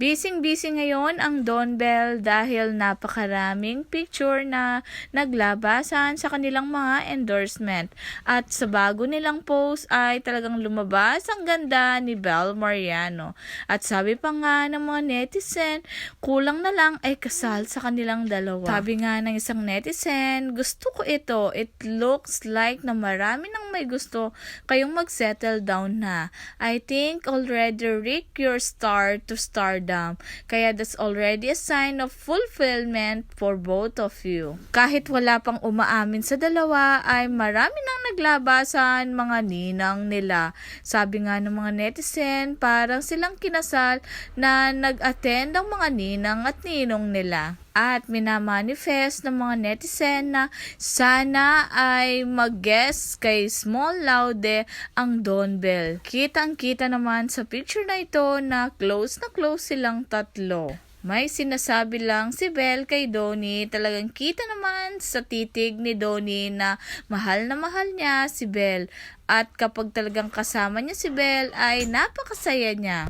Busy-busy ngayon ang Don Bell dahil napakaraming picture na naglabasan sa kanilang mga endorsement. At sa bago nilang post ay talagang lumabas ang ganda ni Belle Mariano. At sabi pa nga ng mga netizen, kulang na lang ay kasal sa kanilang dalawa. Sabi nga ng isang netizen, gusto ko ito. It looks like na marami nang may gusto kayong mag-settle down na. I think already reach your star to stardom. Kaya that's already a sign of fulfillment for both of you. Kahit wala pang umaamin sa dalawa, ay marami nang naglabasan mga ninang nila. Sabi nga ng mga netizen, parang silang kinasal na nag-attend ang mga ninang at ninong nila. At minamanifest ng mga netizen na sana ay mag-guess kay Small Laude ang Don Bell. Kitang-kita naman sa picture na ito na close na close silang tatlo. May sinasabi lang si Belle kay Donnie. Talagang kita naman sa titig ni Donnie na mahal na mahal niya si Belle. At kapag talagang kasama niya si Belle ay napakasaya niya.